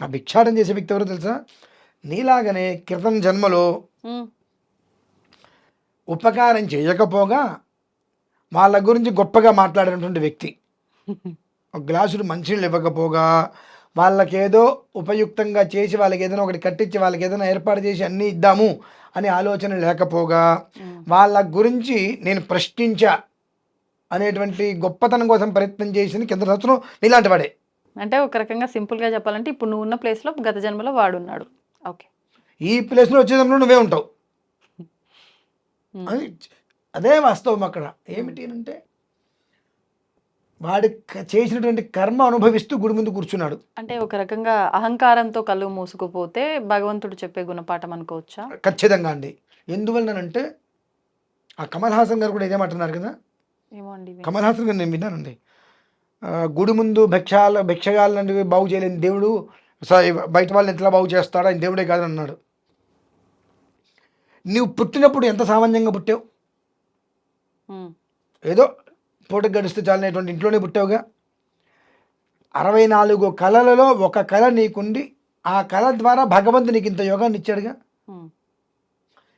ఆ భిక్షాటం చేసే వ్యక్తి ఎవరో తెలుసా నీలాగనే క్రితం జన్మలో. ఉపకారం చేయకపోగా వాళ్ళ గురించి గొప్పగా మాట్లాడినటువంటి వ్యక్తి ఒక గ్లాసుడు మంచినీళ్ళు ఇవ్వకపోగా వాళ్ళకేదో ఉపయుక్తంగా చేసి వాళ్ళకి ఏదైనా ఒకటి కట్టించి వాళ్ళకి ఏదైనా ఏర్పాటు చేసి అన్నీ ఇద్దాము అనే ఆలోచన లేకపోగా. వాళ్ళ గురించి నేను ప్రశ్నించా అనేటువంటి గొప్పతనం కోసం ప్రయత్నం చేసింది కింద సంవత్సరం నీలాంటి వాడే అంటే ఒక రకంగా సింపుల్గా చెప్పాలంటే ఇప్పుడు నువ్వు ఉన్న ప్లేస్లో గత జన్మలో వాడున్నాడు. ఓకే. ఈ ప్లేస్లో వచ్చేటప్పుడు నువ్వే ఉంటావు. అదే వాస్తవం అక్కడ. ఏమిటి అంటే వాడి చేసినటువంటి కర్మ అనుభవిస్తూ గుడి ముందు కూర్చున్నాడు. అంటే ఒక రకంగా అహంకారంతో కళ్ళు మూసుకుపోతే భగవంతుడు చెప్పే గుణపాఠం అనుకోవచ్చా? ఖచ్చితంగా అండి. ఎందువలనంటే ఆ కమల్ హాసన్ గారు కూడా ఇదే అంటున్నారు కదా? ఏమో అండి ఇవి. కమల్ హాసన్ గారు నేను విన్నానండి. గుడి ముందు భిక్షాల భిక్షగాళ్ళని బాగు చేయలేని దేవుడు బయట వాళ్ళని ఎట్లా బాగు చేస్తాడు ఆయన దేవుడే కాదని అన్నాడు నువ్వు పుట్టినప్పుడు ఎంత సామాన్యంగా పుట్టావు. ఏదో పూట గడిస్తే చాలనేటువంటి ఇంట్లోనే పుట్టావుగా అరవై నాలుగు కళలలో ఒక కళ నీకుండి ఆ కళ ద్వారా భగవంతు నీకు ఇంత యోగాన్ని ఇచ్చాడుగా.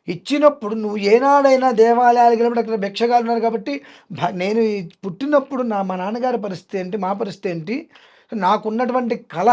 ఇచ్చినప్పుడు నువ్వు ఏనాడైనా దేవాలయాలకు వెళ్ళినప్పుడు అక్కడ భిక్షగాలు ఉన్నారు కాబట్టి భ- నేను పుట్టినప్పుడు నా మా నాన్నగారి పరిస్థితి ఏంటి మా పరిస్థితి ఏంటి నాకున్నటువంటి కళ